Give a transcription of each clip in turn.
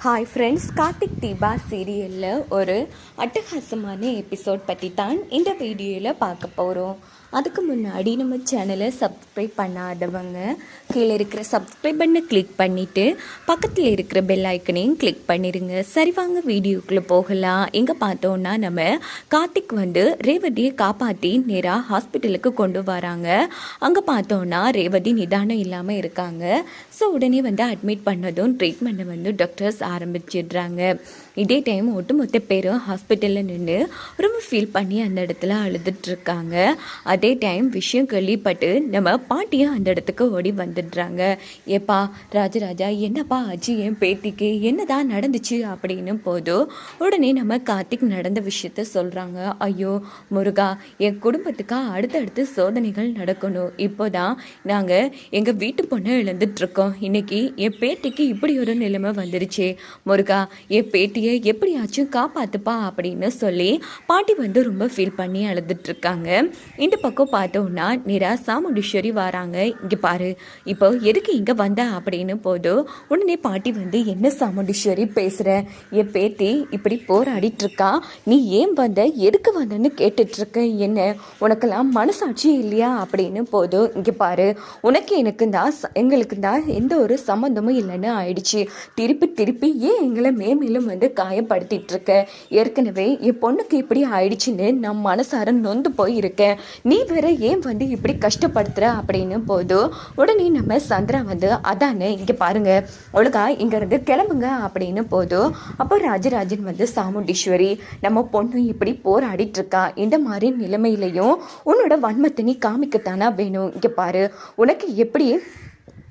Hi friends Karthik Deepa சீரியலில் ஒரு அட்டகாசமான எபிசோட் பற்றி தான் இந்த வீடியோவில் பார்க்க போகிறோம் அதுக்கு முன்னாடி நம்ம சேனலை சப்ஸ்கிரைப் பண்ணாதவங்க கீழே இருக்கிற சப்ஸ்கிரைப் பண்ணை கிளிக் பண்ணிவிட்டு பக்கத்தில் இருக்கிற பெல் ஐக்கனையும் கிளிக் பண்ணிடுங்க சரி வாங்க வீடியோக்குள்ளே போகலாம். எங்கே பார்த்தோன்னா நம்ம கார்த்திக் வந்து ரேவதியை காப்பாற்றி நேராக ஹாஸ்பிட்டலுக்கு கொண்டு வராங்க. அங்கே பார்த்தோன்னா ரேவதி நிதானம் இல்லாமல் இருக்காங்க. ஸோ உடனே வந்து அட்மிட் பண்ணதும் ட்ரீட்மெண்ட்டை வந்து டாக்டர்ஸ் ஆரம்பிச்சிடுறாங்க. இதே டைம் ஒட்டுமொத்த பேரும் ஹாஸ்பிட்டலில் நின்று ரொம்ப ஃபீல் பண்ணி அந்த இடத்துல அழுதுட்ருக்காங்க அதே டைம் விஷயம் கேள்விப்பட்டு நம்ம பாட்டியும் அந்த இடத்துக்கு ஓடி வந்துடுறாங்க. ஏப்பா ராஜராஜா என்னப்பா ஆச்சு? என் பேத்திக்கு என்னதான் நடந்துச்சு? அப்படின்னு போதும் உடனே நம்ம கார்த்திக் நடந்த விஷயத்த சொல்கிறாங்க ஐயோ முருகா என் குடும்பத்துக்காக அடுத்தடுத்து சோதனைகள் நடக்கணும். இப்போதான் நாங்கள் எங்கள் வீட்டு பொண்ணை இழந்துட்டுருக்கோம். இன்னைக்கு என் பேத்திக்கு இப்படி ஒரு நிலைமை வந்துருச்சு. முருகா என் பாட்டியை எப்படியாச்சும் காப்பாத்துப்பா அப்படின்னு சொல்லி பாட்டி வந்து ரொம்ப ஃபீல் பண்ணி அழுதுட்டு இருக்காங்க இந்த பக்கம் பார்த்தோம்னா நேராக சாமுண்டீஸ்வரி வராங்க. இங்கே பாரு இப்போ எதுக்கு இங்கே வந்த அப்படின்னு போதும் உடனே பாட்டி வந்து என்ன சாமுண்டீஸ்வரி பேசுகிற என் பேத்தி இப்படி போராடிட்டு இருக்கா நீ ஏன் வந்த? எதுக்கு வந்தன்னு கேட்டுட்டு இருக்க என்ன உனக்கெல்லாம் மனசாட்சி இல்லையா? அப்படின்னு போதும் இங்கே பாரு உனக்கு எனக்கு தான் ச- எங்களுக்கு தான் எந்த ஒரு சம்மந்தமும் இல்லைன்னு ஆயிடுச்சு. திருப்பி திருப்பி ஏன் எங்களை மேமேலும் வந்து காயப்படுத்திட்டு இருக்க ஏற்கனவே என் பொண்ணுக்கு இப்படி ஆயிடுச்சுன்னு நான் மனசார நொந்து போய் இருக்கேன் நீ வேற ஏன் வந்து இப்படி கஷ்டப்படுத்துற அப்படின்னு போதும் உடனே நம்ம சந்திரா வந்து அதானே இங்கே பாருங்க. ஒழுங்கா இங்கேருந்து கிளம்புங்க. அப்படின்னு போதும் அப்போ ராஜராஜன் வந்து சாமுண்டீஸ்வரி நம்ம பொண்ணு இப்படி போராடிட்டு இருக்கா இந்த மாதிரி நிலைமையிலையும் உன்னோட வன்மத்தை நீ காமிக்கத்தானா வேணும்? இங்கே பாரு. உனக்கு எப்படி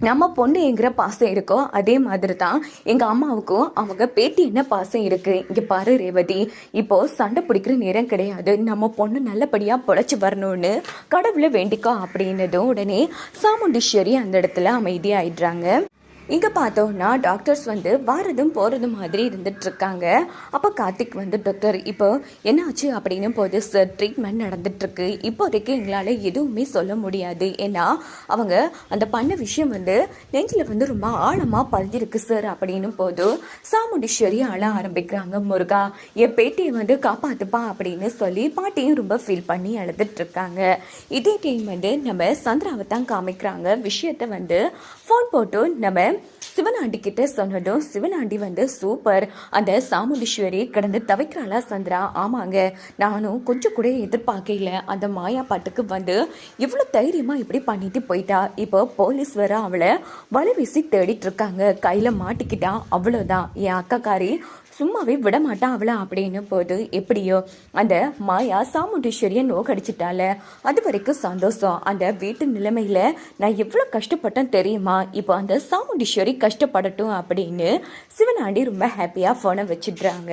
நம்ம பொண்ணு எங்கிற பாசம் இருக்கோ அதே மாதிரி தான் எங்கள் அம்மாவுக்கும் அவங்க பேட்டி என்ன பாசம் இருக்கு? இங்கே பாரு ரேவதி இப்போ சண்டை பிடிக்கிற நேரம் கிடையாது. நம்ம பொண்ணு நல்லபடியாக பொழைச்சி வரணும்னு கடவுளை வேண்டிக்கோ அப்படின்னதும் உடனே சாமுண்டீஸ்வரி அந்த இடத்துல அமைதியாயிடுறாங்க. இங்கே பார்த்தோம்னா டாக்டர்ஸ் வந்து வாரதும் போகிறதும் மாதிரி இருந்துகிட்ருக்காங்க அப்போ கார்த்திக் வந்து டாக்டர் இப்போ என்னாச்சு? அப்படின்னு போது சார் ட்ரீட்மெண்ட் நடந்துகிட்ருக்கு இப்போதைக்கு எங்களால் எதுவுமே சொல்ல முடியாது. ஏன்னா அவங்க அந்த பண்ண விஷயம் வந்து நெஞ்சில் வந்து ரொம்ப ஆழமாக பதிஞ்சிருக்கு சார் அப்படின்னு போது சாமுண்டீஸ்வரி அழ ஆரம்பிக்கிறாங்க முருகா என் பேட்டியை வந்து காப்பாத்துப்பா அப்படின்னு சொல்லி பாட்டியும் ரொம்ப ஃபீல் பண்ணி அழுதுட்டு இருக்காங்க இதே டைம் வந்து நம்ம சந்திராவை தான் காமிக்கிறாங்க. விஷயத்த வந்து ஃபோன் போட்டு நம்ம சிவனாண்டி கிட்ட சொன்னதும் சிவனாண்டி வந்து சூப்பர். அந்த சாமுண்டீஸ்வரி கிடந்து தவிக்கிறாளா சந்திரா? ஆமாங்க. நானும் கொஞ்சம் கூட எதிர்பார்க்கல அந்த மாயா பாட்டுக்கு வந்து இவ்வளோ தைரியமாக இப்படி பண்ணிட்டு போயிட்டா? இப்போ போலீஸ் வர அவளை வலை வீசி தேடிட்டு இருக்காங்க. கையில் மாட்டிக்கிட்டா? அவ்வளோதான் என் அக்காக்காரி சும்மாவே விடமாட்டான் அவளை அப்படின்னு போது எப்படியோ அந்த மாயா சாமுண்டீஸ்வரியை நோக்கடிச்சிட்டால அது வரைக்கும் சந்தோஷம். அந்த வீட்டு நிலைமையில நான் எவ்வளோ கஷ்டப்பட்டேன் தெரியுமா? இப்போ அந்த சாமுண்டீஸ்வரி கஷ்டப்படட்டும் அப்படின்னு சிவனாண்டி ரொம்ப ஹாப்பியாக ஃபோனை வச்சிடுறாங்க.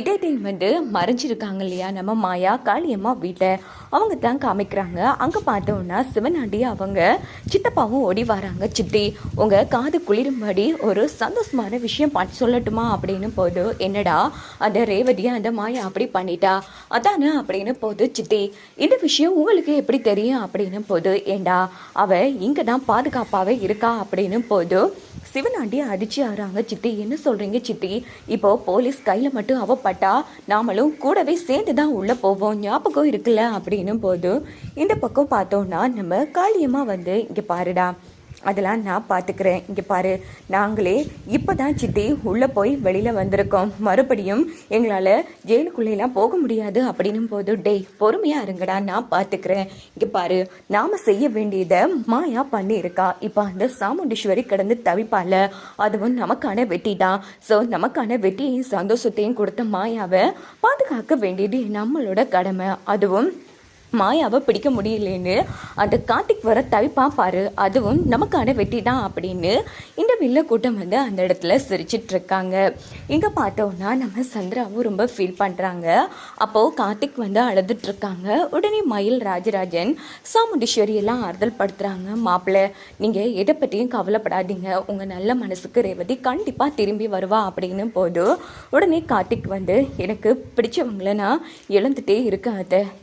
இதே டைம் வந்து மறைஞ்சிருக்காங்க இல்லையா? நம்ம மாயா காளியம்மா வீட்டை. அவங்க தான் காமிக்கிறாங்க. அங்கே பார்த்தோன்னா சிவனாண்டி அவங்க சித்தப்பாவும் ஓடி வராங்க. சித்தி உங்கள் காது குளிரும்படி ஒரு சந்தோஷமான விஷயம் பார்த்து சொல்லட்டுமா? அப்படின்னு போது என்னடா அந்த ரேவதியை அந்த மாயா அப்படி பண்ணிட்டா? அதானே அப்படின்னு போது சித்தி இந்த விஷயம் உங்களுக்கு எப்படி தெரியும் அப்படின்னு போது ஏண்டா அவ இங்கே தான் பாதுகாப்பாகவே இருக்கா அப்படின்னு போது சிவனாண்டி அடிச்சு ஆறாங்க. சித்தி என்ன சொல்றீங்க சித்தி? இப்போ போலீஸ் கையில மட்டும் அவப்பட்டா நாமளும் கூடவே சேர்ந்து தான் உள்ள போவோம். ஞாபகம் இருக்குல்ல அப்படின்னும் போது இந்த பக்கம் பார்த்தோம்னா நம்ம காளியம்மா வந்து இங்கே பாருடா அதெல்லாம் நான் பார்த்துக்கிறேன். இங்கே பாரு நாங்களே இப்போ தான் சித்தி உள்ளே போய் வெளியில் வந்திருக்கோம். மறுபடியும் எங்களால் ஜெயிலுக்குள்ளேலாம் போக முடியாது அப்படின்னும் போது டேய் பொறுமையாக இருங்கடா நான் பார்த்துக்கிறேன். இங்கே பாரு நாம் செய்ய வேண்டியதை மாயா பண்ணியிருக்கா. இப்போ அந்த சாமுண்டீஸ்வரி கிடந்து தவிப்பால. அதுவும் நமக்கான வெட்டி தான் ஸோ நமக்கான வெட்டியையும் சந்தோஷத்தையும் கொடுத்த மாயாவை பாதுகாக்க வேண்டியது நம்மளோட கடமை. அதுவும் மாயாவை பிடிக்க முடியலன்னு அந்த கார்த்திக் வர தவிப்பா பாரு அதுவும் நமக்கான வெட்டி தான் அப்படின்னு இந்த வில்ல கூட்டம் வந்து அந்த இடத்துல சிரிச்சிட்டு இருக்காங்க. இங்கே பார்த்தோம்னா நம்ம சந்திராவும் ரொம்ப ஃபீல் பண்ணுறாங்க அப்போது கார்த்திக் வந்து அழுதுட்டு இருக்காங்க. உடனே மயில் ராஜராஜன் சாமுண்டீஸ்வரி எல்லாம் ஆறுதல் படுத்துகிறாங்க மாப்பிள்ளை நீங்கள் எதை பற்றியும் கவலைப்படாதீங்க. உங்கள் நல்ல மனசுக்கு ரேவதி கண்டிப்பாக திரும்பி வருவா அப்படின்னு போது உடனே கார்த்திக் வந்து எனக்கு பிடிச்சவங்கள நான் இழந்துட்டே இருக்கேன்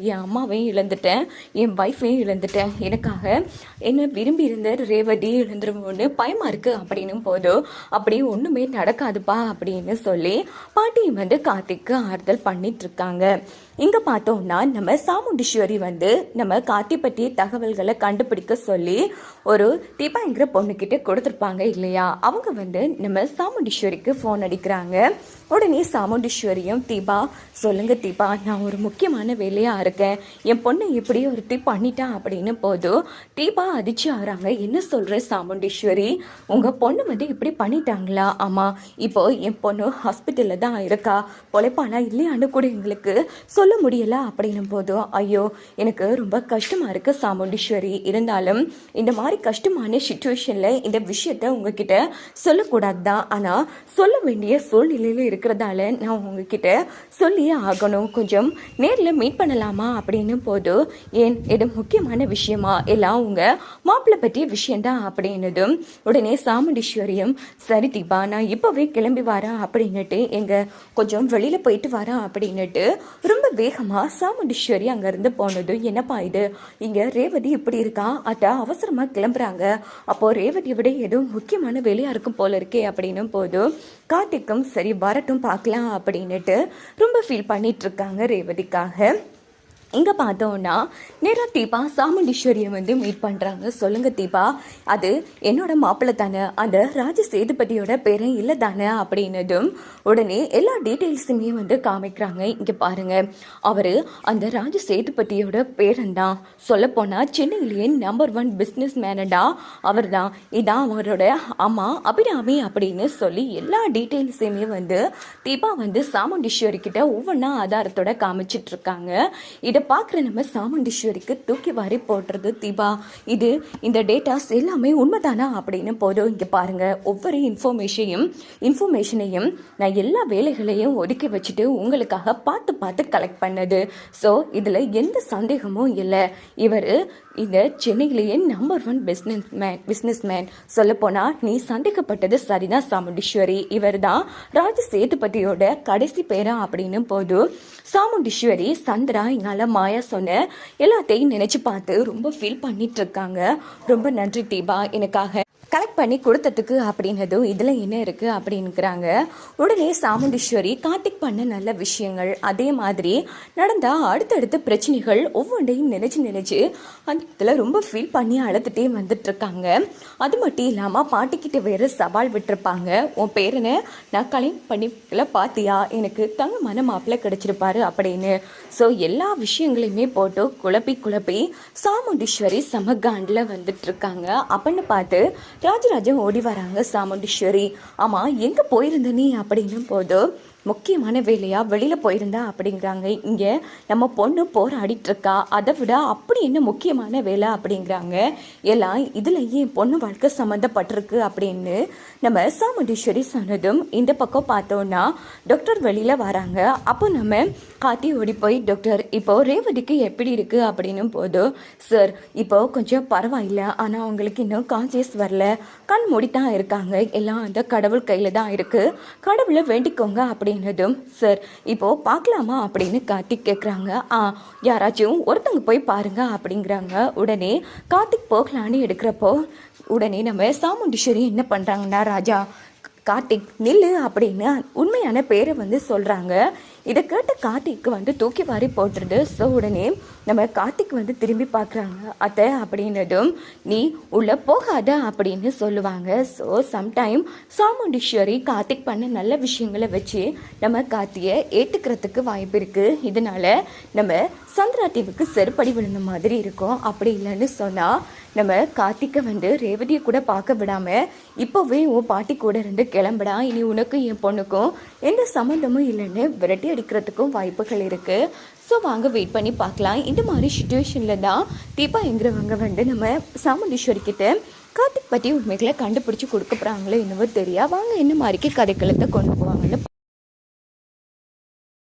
என் அம்மாவையும் இழந்துட்டேன். என் ஒய்ஃபையும் இழந்துட்டேன். எனக்காக என்னை விரும்பி இருந்த ரேவதி இழந்துருவோன்னு பயமாக இருக்குது அப்படின்னும் போதும் அப்படி ஒன்றுமே நடக்காதுப்பா அப்படின்னு சொல்லி பாட்டியும் வந்து கார்த்திக்கு ஆறுதல் பண்ணிகிட்ருக்காங்க இங்க பார்த்தோம்னா நம்ம சாமுண்டீஸ்வரி வந்து நம்ம கார்த்தி பற்றிய தகவல்களை கண்டுபிடிக்க சொல்லி ஒரு தீபாங்கிற பொண்ணுக்கிட்ட கொடுத்துருப்பாங்க இல்லையா? அவங்க வந்து நம்ம சாமுண்டீஸ்வரிக்கு ஃபோன் அடிக்கிறாங்க. உடனே சாமுண்டீஸ்வரியும் தீபா சொல்லுங்க தீபா நான் ஒரு முக்கியமான வேலையா இருக்கேன். என் பொண்ணு இப்படி ஒரு தீ பண்ணிட்டா அப்படின்னு போதும் தீபா அதிர்ச்சி ஆகிறாங்க என்ன சொல்ற சாமுண்டீஸ்வரி உங்க பொண்ணு வந்து இப்படி பண்ணிட்டாங்களா? ஆமா இப்போ என் பொண்ணு ஹாஸ்பிட்டல்ல தான் இருக்கா. பொழைப்பானா இல்லையான்னு கூட எங்களுக்கு சொல்ல முடியல அப்படின்னும் போது ஐயோ எனக்கு ரொம்ப கஷ்டமா இருக்கு சாமுண்டீஸ்வரி. இருந்தாலும் இந்த மாதிரி கஷ்டமான சுச்சுவேஷன்ல இந்த விஷயத்தை உங்ககிட்ட சொல்லக்கூடாது தான் ஆனா சொல்ல வேண்டிய சூழ்நிலையில் இருக்கிறதால நான் உங்ககிட்ட சொல்லியே ஆகணும். கொஞ்சம் நேரில் மீட் பண்ணலாமா அப்படின்னும் போது ஏன் இது முக்கியமான விஷயமா? எல்லாம் உங்கள் மாப்பிள்ளை பற்றிய விஷயந்தான் அப்படின்னதும் உடனே சாமுண்டீஸ்வரியும் சரி தீபா நான் இப்போவே கிளம்பி வரேன் அப்படின்னுட்டு எங்க கொஞ்சம் வெளியில் போயிட்டு வரேன் அப்படின்னுட்டு ரொம்ப வேகமாக சாமுண்டீஸ்வரி அங்கேருந்து போனதும் என்னப்பா இது? இங்கே ரேவதி இப்படி இருக்கா? அத்த அவசரமாக கிளம்புறாங்க. அப்போது ரேவதியை விட ஏதோ முக்கியமான வேலையாக இருக்கும் போல இருக்கே அப்படின்னும் போதும் கார்த்திக்கும் சரி வரட்டும் பார்க்கலாம் அப்படின்னுட்டு ரொம்ப ஃபீல் பண்ணிகிட்ருக்காங்க ரேவதிக்காக. இங்கே பார்த்தோன்னா நேராக தீபா சாமுண்டீஸ்வரியை வந்து மீட் பண்ணுறாங்க சொல்லுங்க தீபா. அது என்னோட மாப்பிள்ளை தானே. அந்த ராஜ சேதுபதியோட பேரன் இல்லை தானே அப்படின்னதும் உடனே எல்லா டீட்டெயில்ஸுமே வந்து காமிக்கிறாங்க. இங்கே பாருங்க. அவர் அந்த ராஜ சேதுபதியோட பேரன் தான் சொல்லப்போனால் சென்னையிலேயே நம்பர் ஒன் பிஸ்னஸ் மேனடா அவர் தான் இதான் அவரோட அம்மா அபிராமி அப்படின்னு சொல்லி எல்லா டீட்டெயில்ஸையுமே வந்து தீபா வந்து சாமுண்டீஸ்வரி கிட்ட ஒவ்வொன்றா ஆதாரத்தோட காமிச்சிட்ருக்காங்க இதை பார்க்குற நம்ம சாமுண்டீஸ்வரிக்கு தூக்கி வாரி போடுறது தீபா. இது இந்த டேட்டாஸ் எல்லாமே உண்மைதானா அப்படின்னு போதும் இங்கே பாருங்கள் ஒவ்வொரு இன்ஃபர்மேஷனையும் இன்ஃபர்மேஷனையும் நான் எல்லா வேலைகளையும் ஒதுக்கி வச்சுட்டு உங்களுக்காக பார்த்து பார்த்து கலெக்ட் பண்ணது. ஸோ இதில் எந்த சந்தேகமும் இல்லை. இவர் இந்த சென்னையிலேயே number one business man business man சொல்லப்போனால் நீ சந்தேகப்பட்டது சரிதான் சாமுண்டீஸ்வரி. இவர் தான் ராஜ சேதுபதியோட கடைசி பேரா அப்படின்னு போது சாமுண்டீஸ்வரி சந்திரா என்னால் மாயா சொன்ன எல்லாத்தையும் நினச்சி பார்த்து ரொம்ப ஃபீல் பண்ணிட்டு இருக்காங்க. ரொம்ப நன்றி தீபா. எனக்காக கலெக்ட் பண்ணி கொடுத்ததுக்கு அப்படின்னதும் இதில் என்ன இருக்குது அப்படின்னுக்கிறாங்க. உடனே சாமுண்டீஸ்வரி கார்த்திக் பண்ண நல்ல விஷயங்கள் அதே மாதிரி நடந்த அடுத்தடுத்த பிரச்சனைகள் ஒவ்வொன்றையும் நினச்சி நினச்சி அந்த இதில் ரொம்ப ஃபீல் பண்ணி அழுதுகிட்டே வந்துட்டுருக்காங்க. அது மட்டும் இல்லாமல் பாட்டிக்கிட்ட வேறு சவால் விட்டுருப்பாங்க. உன் பேரனை நான் கலெக்ட் பண்ணிக்கல பார்த்தியா எனக்கு தங்கமான மாப்பிள்ளை கிடைச்சிருப்பாரு அப்படின்னு. ஸோ எல்லா விஷயங்களையுமே போட்டு குழப்பி குழப்பி சாமுண்டீஸ்வரி சமகாண்டில் வந்துட்டுருக்காங்க. அப்படின்னு பார்த்து ராஜராஜன் ஓடி வராங்க சாமுண்டீஸ்வரி. ஆமாம் எங்கே போயிருந்த நீ அப்படின்னும் போது முக்கியமான வேலையாக வெளியில் போயிருந்தா அப்படிங்கிறாங்க. இங்கே நம்ம பொண்ணு போராடிட்டுருக்கா. அதை விட அப்படி என்ன முக்கியமான வேலை அப்படிங்கிறாங்க. எல்லாம் இதில் ஏன் பொண்ணு வாழ்க்கை சம்மந்தப்பட்டிருக்கு அப்படின்னு நம்ம சாமுண்டீஸ்வரி சொன்னதும் இந்த பக்கம் பார்த்தோன்னா டாக்டர் வெளியில் வராங்க. அப்போ நம்ம காட்டி ஓடி போய் டாக்டர் இப்போ ரேவதிக்கு எப்படி இருக்குது அப்படின்னும் போதும் சார் இப்போ கொஞ்சம் பரவாயில்ல. ஆனால் அவங்களுக்கு இன்னும் கான்சியஸ் வரல. கண் மூடி தான் இருக்காங்க. எல்லாம் அந்த கடவுள் கையில் தான் இருக்குது கடவுளை வேண்டிக்கோங்க அப்படின்னதும் சார் இப்போ பார்க்கலாமா? அப்படின்னு கார்த்திக் கேட்குறாங்க ஆ யாராச்சும் ஒருத்தங்க போய் பாருங்க அப்படிங்கிறாங்க. உடனே கார்த்திக் போகலான்னு எடுக்கிறப்போ உடனே நம்ம சாமுண்டீஸ்வரி என்ன பண்ணுறாங்கன்னா ராஜா கார்த்திக் நில்லு அப்படின்னு உண்மையான பேரை வந்து சொல்கிறாங்க இதை கேட்ட கார்த்திக்கு வந்து தூக்கி வாரி போட்டுருது ஸோ உடனே நம்ம கார்த்திக் வந்து திரும்பி பார்க்குறாங்க அத்தை அப்படின்னதும் நீ உள்ளே போகாத அப்படின்னு சொல்லுவாங்க. ஸோ சம்டைம் சாமுண்டீஸ்வரி கார்த்திக் பண்ண நல்ல விஷயங்களை வச்சு நம்ம கார்த்தியை ஏற்றுக்கிறதுக்கு வாய்ப்பு இருக்குது இதனால் நம்ம சந்திரா டிவிக்கு செருப்படி விழுந்த மாதிரி இருக்கும். அப்படி இல்லைன்னு சொன்னால் நம்ம கார்த்திக்கை வந்து ரேவதியை கூட பார்க்க விடாமல் இப்போவே உன் பாட்டி கூட இருந்து கிளம்புடா. இனி உனக்கும் என் பொண்ணுக்கும் எந்த சம்மந்தமும் இல்லைன்னு விரட்டி அடிக்கிறதுக்கும் வாய்ப்புகள் இருக்குது ஸோ வாங்க வெயிட் பண்ணி பார்க்கலாம். இந்த மாதிரி சுச்சுவேஷனில் தான் தீபாங்கிறவங்க வந்து நம்ம சாமுண்டீஸ்வரி கிட்ட கார்த்திக் பற்றி உண்மைகளை கண்டுபிடிச்சி கொடுக்க போகிறாங்களோ என்னவோ தெரியா? வாங்க என்ன மாதிரிக்கு கதைக்களத்தை கொண்டு போவாங்க